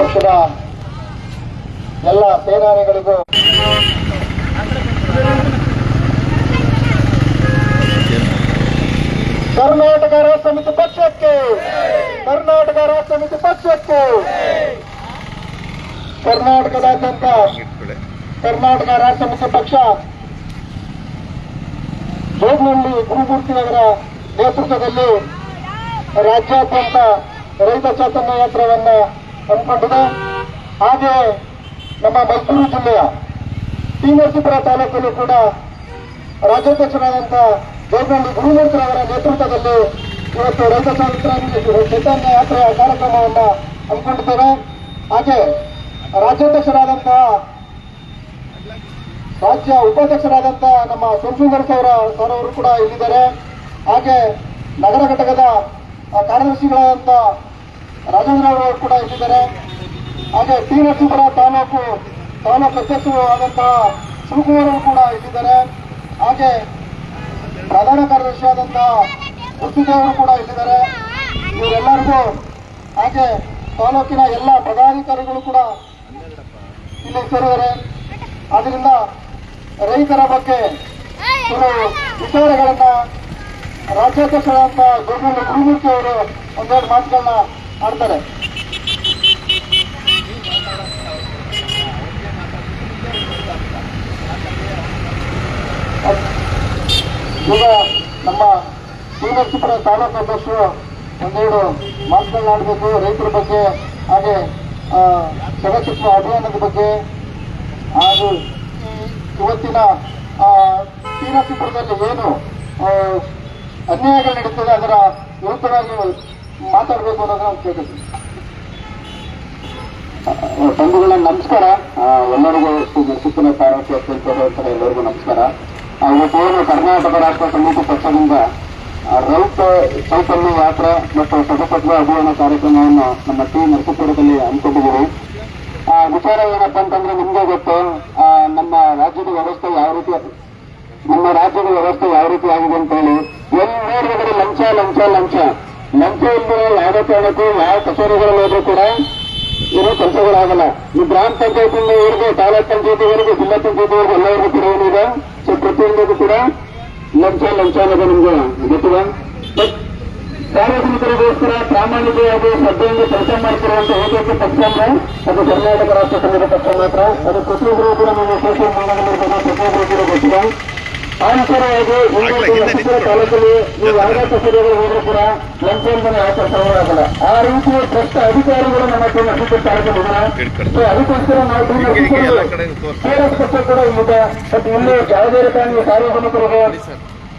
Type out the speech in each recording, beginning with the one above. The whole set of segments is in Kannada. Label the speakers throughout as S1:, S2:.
S1: ಪಕ್ಷದ ಎಲ್ಲ ಸೇನಾನಿಗಳಿಗೂ ಕರ್ನಾಟಕ ರಾಷ್ಟ್ರ ಸಮಿತಿ ಪಕ್ಷಕ್ಕೆ, ಕರ್ನಾಟಕ ರಾಷ್ಟ್ರ ಸಮಿತಿ ಪಕ್ಷಕ್ಕೆ ಕರ್ನಾಟಕದಾದ್ಯಂತ ಕರ್ನಾಟಕ ರಾಷ್ಟ್ರ ಸಮಿತಿ ಪಕ್ಷ ಜೋಗ್ನಹಳ್ಳಿ ಗುರುಮೂರ್ತಿ ನಗರ ನೇತೃತ್ವದಲ್ಲಿ ರಾಜ್ಯಾದ್ಯಂತ ರೈತ ಚೈತನ್ಯ ಯಾತ್ರವನ್ನ ಹಮ್ಮಿಕೊಂಡಿದೆ ಹಾಗೆ ನಮ್ಮ ಮೈಸೂರು ಜಿಲ್ಲೆಯ ಶ್ರೀನರಸೀಪುರ ತಾಲೂಕಲ್ಲೂ ಕೂಡ ರಾಜ್ಯಾಧ್ಯಕ್ಷರಾದಂಥ ಗುರುಮೂರ್ತಿ ಅವರ ನೇತೃತ್ವದಲ್ಲಿ ಇವತ್ತು ರೈತ ಸ್ವಾತಂತ್ರ್ಯ ಚೈತನ್ಯ ಯಾತ್ರೆಯ ಕಾರ್ಯಕ್ರಮವನ್ನು ಹಮ್ಮಿಕೊಂಡಿದ್ದೇವೆ. ಹಾಗೆ ರಾಜ್ಯಾಧ್ಯಕ್ಷರಾದಂತಹ ರಾಜ್ಯ ಉಪಾಧ್ಯಕ್ಷರಾದಂಥ ನಮ್ಮ ಸೋಮಸುಂದರ್ ಸೌರ ಸರ್ ಅವರು ಕೂಡ ಇಲ್ಲಿದ್ದಾರೆ. ಹಾಗೆ ನಗರ ಘಟಕದ ಕಾರ್ಯದರ್ಶಿಗಳಾದಂಥ ರಾಜೇಂದ್ರ ಅವರು ಕೂಡ ಇದ್ದಿದ್ದಾರೆ ಹಾಗೆ ಟಿ ನರಸೀಪುರ ತಾಲೂಕು ತಾಲೂಕು ಅಧ್ಯಕ್ಷರು ಆದಂತಹ ಶಿವಕುಮಾರ್ ಕೂಡ ಇದ್ದಿದ್ದಾರೆ ಹಾಗೆ ಪ್ರಧಾನ ಕಾರ್ಯದರ್ಶಿ ಆದಂತಹ ಕೃಷ್ಣದೇವರು ಕೂಡ ಇದ್ದಿದ್ದಾರೆ ಇವರೆಲ್ಲರಿಗೂ ಹಾಗೆ ತಾಲೂಕಿನ ಎಲ್ಲ ಪದಾಧಿಕಾರಿಗಳು ಕೂಡ ಇಲ್ಲಿ ಸೇರಿದ್ದಾರೆ. ಆದ್ರಿಂದ ರೈತರ ಬಗ್ಗೆ ಕೆಲವು ವಿಚಾರಗಳನ್ನ ರಾಜ್ಯಾಧ್ಯಕ್ಷರಾದಂತಹ ಗೋವಿಂದ ಗುರುಮೂರ್ತಿ ಅವರು ಒಂದೆರಡು ಮಾತುಗಳನ್ನ ಆಡ್ತಾರೆ ಈಗ ನಮ್ಮ ಶ್ರೀನರಸೀಪುರ ತಾಲೂಕು ಅಧ್ಯಕ್ಷರು ಒಂದೆರಡು ಮಾತುಗಳನ್ನ ಆಡಬೇಕು, ರೈತರ ಬಗ್ಗೆ, ಹಾಗೆ ಚಲಚಿತ್ರ ಅಭಿಯಾನದ ಬಗ್ಗೆ, ಹಾಗೂ ಇವತ್ತಿನ ಶ್ರೀನರಸೀಪುರದಲ್ಲಿ ಏನು ಅನ್ಯಾಯಗಳು ನಡೀತದೆ ಅದರ ವಿರುದ್ಧವಾಗಿ ಮಾತಾಡಬೇಕು ಕೇಳ್ತೀನಿ ಬಂಧುಗಳ ನಮಸ್ಕಾರ. ಎಲ್ಲರಿಗೂ ಸುತ್ತಿನ ಅತ್ಯಂತ ರೈತರ ಎಲ್ಲರಿಗೂ ನಮಸ್ಕಾರ. ಇವತ್ತು ಕರ್ನಾಟಕ ರಾಷ್ಟ್ರ ಸಮಿತಿ ಪಕ್ಷದಿಂದ ರೌತ ಚೈತನ್ಯ ಯಾತ್ರೆ ಮತ್ತು ಸದಸ್ಯತ್ವ ಅಭಿಯಾನ ಕಾರ್ಯಕ್ರಮವನ್ನು ನಮ್ಮ ಟಿ ನರಸೀಪುರದಲ್ಲಿ ಹಮ್ಮಿಕೊಂಡಿದ್ದೀವಿ. ಆ, ವಿಚಾರ ಏನಪ್ಪ ಅಂತಂದ್ರೆ ನಿಮ್ಗೆ ಗೊತ್ತು ನಮ್ಮ ರಾಜ್ಯದ ವ್ಯವಸ್ಥೆ ಯಾವ ರೀತಿ ನಮ್ಮ ರಾಜ್ಯದ ವ್ಯವಸ್ಥೆ ಯಾವ ರೀತಿ ಆಗಿದೆ ಅಂತ ಹೇಳಿ. ಎಲ್ಲಿ ಲಂಚ ಲಂಚ ಲಂಚ. ಲಂಚ ಇಲ್ಲದೆ ಯಾವುದೇ ಕಾರಣಕ್ಕೂ ಯಾವ ಕಚೇರಿಗಳಲ್ಲಿ ಹೋದ್ರೂ ಕೂಡ ಇರೋ ಕೆಲಸಗಳಾಗಲ್ಲ. ಈ ಗ್ರಾಮ ಪಂಚಾಯತಿಯಿಂದ ಹಿಡಿದು ತಾಲೂಕ್ ಪಂಚಾಯತಿವರೆಗೂ, ಜಿಲ್ಲಾ ಪಂಚಾಯತಿವರೆಗೂ ಎಲ್ಲರಿಗೂ ಕೂಡ ಏನಿದೆ, ಸೊ ಪ್ರತಿಯೊಂದಕ್ಕೂ ಕೂಡ ಲಂಚ ಲಂಚ ಅನ್ನೋದು ನಿಮ್ಗೆ ಗೊತ್ತಿದೆ ಬಟ್ ಸಾರ್ವಜನಿಕರಿಗೋಸ್ಕರ ಪ್ರಾಮಾಣಿಕವಾಗಿ ಶ್ರದ್ಧೆಯಿಂದ ಕೆಲಸ ಮಾಡ್ತಿರುವಂತಹ ಏಕೈಕ ಪಕ್ಷ ಅಂದ್ರೆ ಅದು ಕರ್ನಾಟಕ ರಾಷ್ಟ್ರ ಸಂಘದ ಪಕ್ಷ ಮಾತ್ರ. ಅದು ಪ್ರತಿಯೊಬ್ಬರು ಕೂಡ ನಮ್ಮ ಸೋಷಿಯಲ್ ಮೀಡಿಯಾದಲ್ಲಿ ಪ್ರತಿಯೊಬ್ಬರು ಕೂಡ ಗೊತ್ತಿದೆ ಇವತ್ತು ನರಸೀಪುರ ತಾಲೂಕಲ್ಲಿ ನೀವು ಯಾವುದೇ ಕಚೇರಿಗಳು ಹೋದ್ರೂ ಕೂಡ ಲಂಚವನ್ನು ಯಾವ ಆ ರೀತಿಯ ಭ್ರಷ್ಟ ಅಧಿಕಾರಿಗಳು ನಮ್ಮ ಹತ್ರ ಸೊ ಅದಕ್ಕೋಸ್ಕರ ನಾವು ಟಿ ನರಸೀಪುರ ಪಕ್ಷ ಕೂಡ ಇಲ್ಲಿದೆ ಬಟ್ ಇಲ್ಲಿ ಯಾವುದೇ ರೀತಿಯ ಸಾರ್ವಜನಿಕರಿಗೆ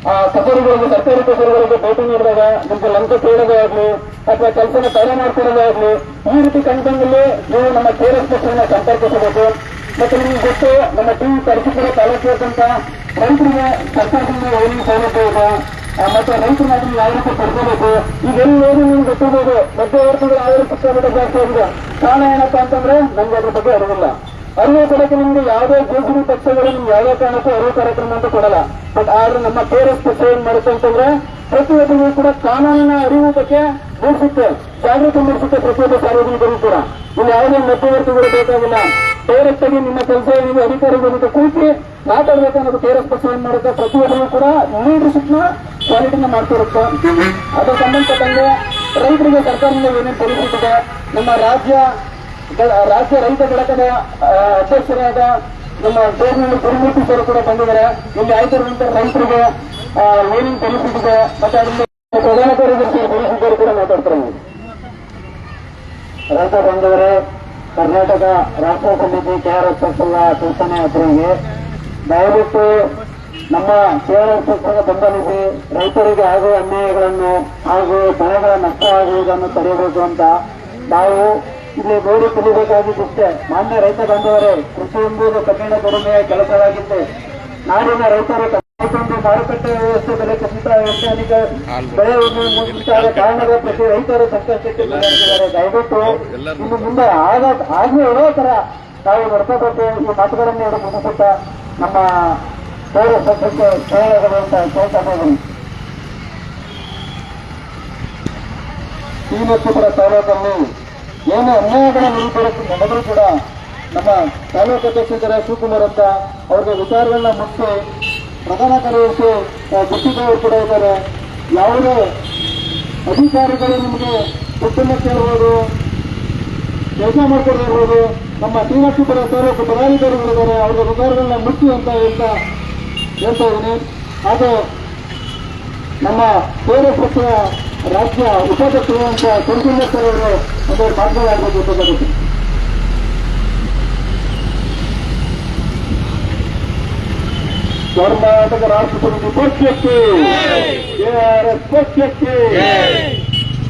S1: ಆ ಕಚೇರಿಗಳಿಗೆ ಸರ್ಕಾರಿ ಕಚೇರಿಗಳಿಗೆ ಭೇಟಿ ನೀಡಿದಾಗ ನಿಮ್ಗೆ ಲಂಚ ಕೇಳೋದೇ ಆಗ್ಲಿ ಅಥವಾ ಕೆಲಸನ ತಡೆ ಮಾಡ್ಕೊಳ್ಳೋದೇ ಆಗ್ಲಿ ಈ ರೀತಿ ಕಂಡಂದಲ್ಲಿ ನೀವು ನಮ್ಮ ಕೆಆರ್ಎಸ್ ಪಕ್ಷವನ್ನು ಸಂಪರ್ಕಿಸಬೇಕು. ಮತ್ತೆ ನಿಮ್ಗೆ ಗೊತ್ತು, ನಮ್ಮ ಟಿ ತಾಲೂಕು ತಾಲೂಕಿಯಾದ್ಯಂತ ರೈತರಿಗೆ ಸರ್ಕಾರದಿಂದ ಏನು ಸೌಲಭ್ಯ ಇದೆ ಮತ್ತು ಮತ್ತೆ ರೈತರ ಅದನ್ನು ರೀತಿ ಪಡ್ಕೋಬೇಕು. ಈಗೆಲ್ಲರೂ ನಿಮ್ಗೆ ಗೊತ್ತಿರ್ಬೋದು, ಮಧ್ಯವರ್ತಿಗಳು ಯಾವ ರೀತಿ ಜಾಸ್ತಿ ಆಗಿದೆ. ಕಾರಣ ಏನಪ್ಪಾ ಅಂತಂದ್ರೆ, ನಮ್ಗೆ ಅದ್ರ ಬಗ್ಗೆ ಅರಿವಿಲ್ಲ. ಅರಿವು ಕೊಡಕ್ಕೆ ನಿಮ್ಗೆ ಯಾವುದೇ ಜೋಗಿರಿ ಪಕ್ಷಗಳು ನಿಮ್ಗೆ ಯಾವುದೇ ಕಾರಣಕ್ಕೂ ಅರಿವು ಕಾರ್ಯಕ್ರಮ ಅಂತ ಕೊಡಲ್ಲ. ಬಟ್ ಆದ್ರೆ ನಮ್ಮ ಪೇರೆಂಟ್ಸ್ ಪಕ್ಷ ಏನ್ ಮಾಡುತ್ತೆ ಅಂತಂದ್ರೆ, ಪ್ರತಿಯೊಬ್ಬರಿಗೂ ಕೂಡ ಕಾನೂನಿನ ಅರಿವು ಬಗ್ಗೆ ಮೂಡಿಸುತ್ತೆ, ಜಾಗೃತಿ ಮೂಡಿಸುತ್ತೆ ಪ್ರತಿಯೊಬ್ಬ ಸಾರ್ವಜನಿಕರಿಗೂ ಕೂಡ. ಇಲ್ಲಿ ಯಾವುದೇ ಮಧ್ಯವರ್ತಿಗಳು ಬೇಕಾಗಿಲ್ಲ. ಡೈರೆಕ್ಟ್ ನಿಮ್ಮ ಕೆಲಸ ಏನಿದೆ ಅಧಿಕಾರಿ ಜೊತೆ ಕೂತಿ ಮಾತಾಡ್ಬೇಕು ಅನ್ನೋದು ಕೆಆರ್ಎಸ್ ಪಕ್ಷ ಏನ್ ಮಾಡುತ್ತೆ ಪ್ರತಿಯೊಬ್ಬರಿಗೂ ಕೂಡ ಲೀಡರ್ಶಿಪ್ನ ಕ್ವಾಲಿಟಿನ ಮಾಡ್ತಿರುತ್ತೆ. ಅದು ಸಂಬಂಧಪಟ್ಟಂಗೆ ರೈತರಿಗೆ ಸರ್ಕಾರದಿಂದ ಏನೇನು ಪರಿಸ್ಥಿತಿದೆ ನಮ್ಮ ರಾಜ್ಯ ರಾಜ್ಯ ರೈತ ಘಟಕದ ಅಧ್ಯಕ್ಷರಾದ ನಮ್ಮ ಗೌರ್ಮೆಂಟ್ ಗುರುಮೂರ್ತಿ ಸರ್ ಕೂಡ ಬಂದಿದ್ದಾರೆ. ಇಲ್ಲಿ ನಂತರ ರೈತರಿಗೆ ಏನೇನು ಪರಿಸ್ಥಿತಿದೆ ಮತ್ತೆ ಅದರಿಂದ ಪ್ರಧಾನ ಕಾರ್ಯದರ್ಶಿ ಕೂಡ ಮಾತಾಡ್ತಾರೆ. ರೈತ ಬಂದವರೇ ಕರ್ನಾಟಕ ರಾಷ್ಟ್ರ ಸಮಿತಿ ಕೆಆರ್ಎಸ್ ಪಕ್ಷದ ಸೂಚನೆ ಹೆಸರಿಗೆ ದಯವಿಟ್ಟು ನಮ್ಮ ಕೆಆರ್ಎಸ್ ಪಕ್ಷದ ಬೆಂಬಲಿಸಿ ರೈತರಿಗೆ ಆಗುವ ಅನ್ಯಾಯಗಳನ್ನು ಹಾಗೂ ಬೆಳೆಗಳ ನಷ್ಟ ಆಗುವುದನ್ನು ತಡೆಯಬೇಕು ಅಂತ ನಾವು ಇಲ್ಲಿ ನೋಡಿ ತಿಳಿಬೇಕಾಗಿದ್ದಿಷ್ಟೇ. ಮಾನ್ಯ ರೈತ ಬಂದವರೇ ಕೃಷಿ ಎಂಬುದು ಕಠಿಣ ದುಡಿಮೆಯ ಕೆಲಸವಾಗಿದ್ದು ನಾಡಿನ ರೈತರು ಕೈಗೊಂಡು ಮಾರುಕಟ್ಟೆ ವ್ಯವಸ್ಥೆ, ಬೆಲೆ ಕುಸಿತ ವೈಜ್ಞಾನಿಕ ಬೆಳೆ ಮುಂತಾದ ಕಾರಣಗಳ ಪ್ರತಿ ರೈತರು ಸಂಕಷ್ಟಕ್ಕೆ ಗುರಿಯಾಗಿದ್ದಾರೆ ದಯವಿಟ್ಟು ಇನ್ನು ಮುಂದೆ ಆಗ ಹಾಗೆ ಇರೋ ತರ ನಾವು ನಡ್ಕೋಬೇಕು ಈ ಮಾತುಗಳನ್ನು ಹೇಳಿ ಮುಗಿಸುತ್ತಾ ನಮ್ಮ ಪೌರ ಸಂಸ್ಥೆ ಸಹಾಯಗಳು ಅಂತ ಕೇಳ್ತಾ ಇದ್ದೀನಿ. ಈ ನರಸೀಪುರ ತಾಲೂಕಲ್ಲಿ
S2: ಏನು ಅನ್ಯಾಯಗಳ ನಿರೂಪಣೆ ಮೊದಲು ಕೂಡ ನಮ್ಮ ತಾಲೂಕು ಅಧ್ಯಕ್ಷರ ಶಿವಕುಮಾರ್ ಅಂತ ಅವ್ರಿಗೆ ವಿಚಾರಗಳನ್ನ ಮುಟ್ಟಿಸಿ ಪ್ರಧಾನ ಕಾರ್ಯದರ್ಶಿ ಗುತ್ತಿಗೆಯವರು ಕೂಡ ಇದ್ದಾರೆ. ಯಾವುದೇ ಅಧಿಕಾರಿಗಳು ನಿಮಗೆ ದುಡ್ಡನ್ನು ಕೇಳಬಹುದು ಕೆಲಸ ಮಾಡ್ಕೊಡ್ತಾ ಇರ್ಬೋದು ನಮ್ಮ ಶ್ರೀನಿವಾಸಪುರ ತಾಲೂಕು ಪದಾಧಿಕಾರಿಗಳಿದ್ದಾರೆ ಅವರ ವಿಚಾರಗಳನ್ನ ಮುಚ್ಚಿ ಅಂತ ಹೇಳ್ತಾ ಹೇಳ್ತಾ ಇದ್ದೀನಿ. ಅದು ನಮ್ಮ ಬೇರೆ ಪಕ್ಷದ ರಾಜ್ಯ ಉಪಾಧ್ಯಕ್ಷರು ಅಂತ ಸಂಜೀವ ಸರ್ ಅವರು ಒಂದು ಮಾತನಾಡಬೇಕು ಅಂತ ಕರ್ನಾಟಕ ರಾಷ್ಟ್ರ ಸಮಿತಿ ಪಕ್ಷಕ್ಕೆ ಕೆಆರ್ಎಸ್ ಪಕ್ಷಕ್ಕೆ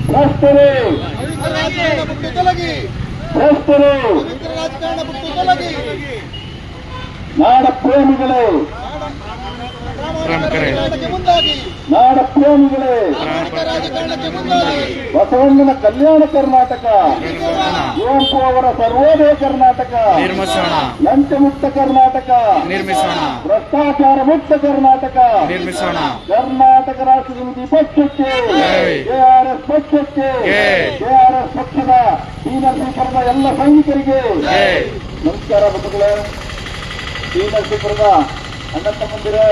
S2: ಭ್ರಷ್ಟರು
S3: ಪವಿತ್ರ ರಾಜಕಾರಣ ಬಿಟ್ಟು ತೊಲಗಿ
S2: ಭ್ರಷ್ಟರು
S3: ಪವಿತ್ರ ರಾಜಕಾರಣ ಬಿಟ್ಟು ತೊಲಗಿ
S2: ನಾಡ ಪ್ರೇಮಿಗಳೇ
S3: ಪ್ರಾಮಾಣಿಕ ರಾಜಕಾರಣಕ್ಕೆ ಮುಂದಾಗಿ
S2: ನಾಡ ಪ್ರೇಮಿಗಳೇ ಬಸವಣ್ಣನ ಕಲ್ಯಾಣ ಕರ್ನಾಟಕ ಕುವೆಂಪು ಅವರ ಸರ್ವೋದಯ ಕರ್ನಾಟಕ
S4: ನಿರ್ಮಿಸೋಣ.
S2: ಲಂಚ ಮುಕ್ತ ಕರ್ನಾಟಕ
S4: ನಿರ್ಮಿಸೋಣ.
S2: ಭ್ರಷ್ಟಾಚಾರ ಮುಕ್ತ ಕರ್ನಾಟಕ
S4: ನಿರ್ಮಿಸೋಣ.
S2: ಕರ್ನಾಟಕ ರಾಷ್ಟ್ರ ಸಮಿತಿ ಪಕ್ಷಕ್ಕೆ. ಕೆಆರ್ಎಸ್ ಪಕ್ಷಕ್ಕೆ. ಕೆಆರ್ಎಸ್ ಪಕ್ಷದ ಈ ನರಸೀಪುರದ ಎಲ್ಲ ಸೈನಿಕರಿಗೆ. ನಮಸ್ಕಾರ ಬಂಧುಗಳೇ. ಈ ನರಸೀಪುರದ ಅಣ್ಣ ತಮ್ಮಂದಿರೇ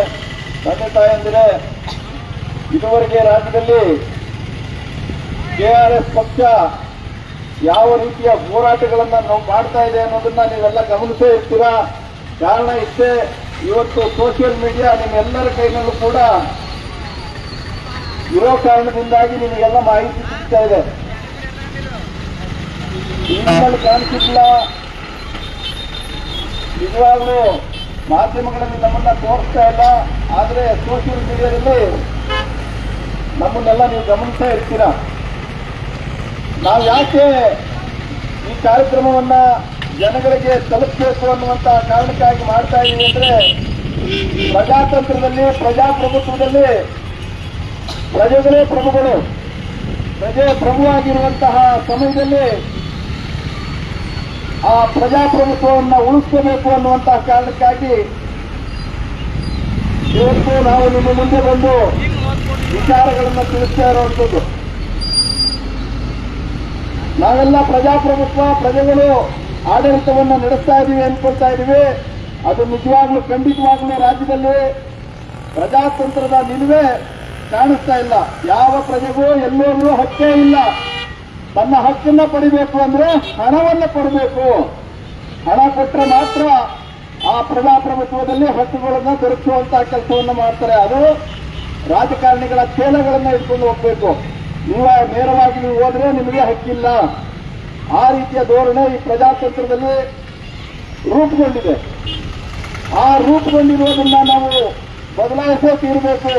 S2: ತಂದೆ ತಾಯಂದಿರೇ, ಇದುವರೆಗೆ ರಾಜ್ಯದಲ್ಲಿ ಕೆಆರ್ಎಸ್ ಪಕ್ಷ ಯಾವ ರೀತಿಯ ಹೋರಾಟಗಳನ್ನ ನಾವು ಮಾಡ್ತಾ ಇದೆ ಅನ್ನೋದನ್ನ ನೀವೆಲ್ಲ ಗಮನಿಸೇ ಇರ್ತೀರಾ? ಕಾರಣ ಇಷ್ಟೇ, ಇವತ್ತು ಸೋಷಿಯಲ್ ಮೀಡಿಯಾ ನಿಮ್ಮೆಲ್ಲರ ಕೈನಲ್ಲೂ ಕೂಡ ಇರೋ ಕಾರಣದಿಂದಾಗಿ ನಿಮಗೆಲ್ಲ ಮಾಹಿತಿ ಸಿಗ್ತಾ ಇದೆ. ಕಾಣಿಸಿಲ್ಲ ನಿಜವಾಗ್ಲೂ ಮಾಧ್ಯಮಗಳಲ್ಲಿ ನಮ್ಮನ್ನ ತೋರಿಸ್ತಾ ಇಲ್ಲ, ಆದ್ರೆ ಸೋಷಿಯಲ್ ಮೀಡಿಯಾದಲ್ಲಿ ನಮ್ಮನ್ನೆಲ್ಲ ನೀವು ಗಮನಿಸ್ತಾ ಇರ್ತೀರಾ? ನಾವು ಯಾಕೆ ಈ ಕಾರ್ಯಕ್ರಮವನ್ನ ಜನಗಳಿಗೆ ತಲುಪಬೇಕು ಅನ್ನುವಂತ ಕಾರಣಕ್ಕಾಗಿ ಮಾಡ್ತಾ ಇದ್ದೀವಿ ಅಂದ್ರೆ, ಪ್ರಜಾತಂತ್ರದಲ್ಲಿ, ಪ್ರಜಾಪ್ರಭುತ್ವದಲ್ಲಿ ಪ್ರಜೆಗಳೇ ಪ್ರಭುಗಳು. ಪ್ರಜೆ ಪ್ರಭುವಾಗಿರುವಂತಹ ಸಮಯದಲ್ಲಿ ಆ ಪ್ರಜಾಪ್ರಭುತ್ವವನ್ನು ಉಳಿಸ್ಕೋಬೇಕು ಅನ್ನುವಂತಹ ಕಾರಣಕ್ಕಾಗಿ ಇವತ್ತು ನಾವು ನಿಮ್ಮ ಮುಂದೆ ಬಂದು ವಿಚಾರಗಳನ್ನು ತಿಳಿಸ್ತಾ ಇರುವಂಥದ್ದು. ನಾವೆಲ್ಲ ಪ್ರಜಾಪ್ರಭುತ್ವ, ಪ್ರಜೆಗಳು ಆಡಳಿತವನ್ನು ನಡೆಸ್ತಾ ಇದೀವಿ ಅನ್ಕೊಳ್ತಾ ಇದೀವಿ ಅದು ನಿಜವಾಗ್ಲೂ, ಖಂಡಿತವಾಗ್ಲೂ ರಾಜ್ಯದಲ್ಲಿ ಪ್ರಜಾತಂತ್ರದ ನಿಲುವೆ ಕಾಣಿಸ್ತಾ ಇಲ್ಲ. ಯಾವ ಪ್ರಜೆಗೂ ಎಲ್ಲೋದ್ರೂ ಹಕ್ಕೇ ಇಲ್ಲ. ತನ್ನ ಹಕ್ಕನ್ನ ಪಡಿಬೇಕು ಅಂದ್ರೆ ಹಣವನ್ನ ಕೊಡಬೇಕು. ಹಣ ಕೊಟ್ಟರೆ ಮಾತ್ರ ಆ ಪ್ರಜಾಪ್ರಭುತ್ವದಲ್ಲಿ ಹಕ್ಕುಗಳನ್ನ ದೊರಕುವಂತಹ ಕೆಲಸವನ್ನು ಮಾಡ್ತಾರೆ. ಅದು ರಾಜಕಾರಣಿಗಳ ಚೇಲಗಳನ್ನ ಇಟ್ಕೊಂಡು ಹೋಗ್ಬೇಕು. ನೀವು ನೇರವಾಗಿ ನೀವು ಹೋದ್ರೆ ನಿಮಗೆ ಹಕ್ಕಿಲ್ಲ. ಆ ರೀತಿಯ ಧೋರಣೆ ಈ ಪ್ರಜಾತಂತ್ರದಲ್ಲಿ ರೂಪುಗೊಂಡಿದೆ. ಆ ರೂಪುಗೊಂಡಿರುವುದನ್ನ ನಾವು ಬದಲಾಯಿಸೇ ತೀರಬೇಕು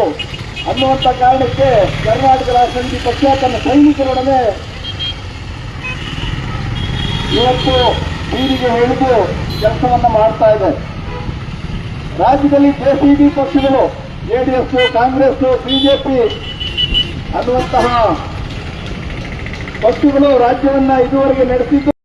S2: ಅನ್ನುವಂತ ಕಾರಣಕ್ಕೆ ಕರ್ನಾಟಕ ರಾಜ್ಯ ಪಕ್ಷ ತನ್ನ ಸೈನಿಕರೊಡನೆ ಇವತ್ತು ನೀರಿಗೆ ಹೇಳಿದ್ದು ಕೆಲಸವನ್ನು ಮಾಡ್ತಾ ಇದೆ ರಾಜ್ಯದಲ್ಲಿ ಜೆಸಿಬಿ ಪಕ್ಷಗಳು ಜೆಡಿಎಸ್ ಕಾಂಗ್ರೆಸ್ ಬಿಜೆಪಿ ಅನ್ನುವಂತಹ ಪಕ್ಷಗಳು ರಾಜ್ಯವನ್ನ ಇದುವರೆಗೆ ನಡೆಸಿದ್ದು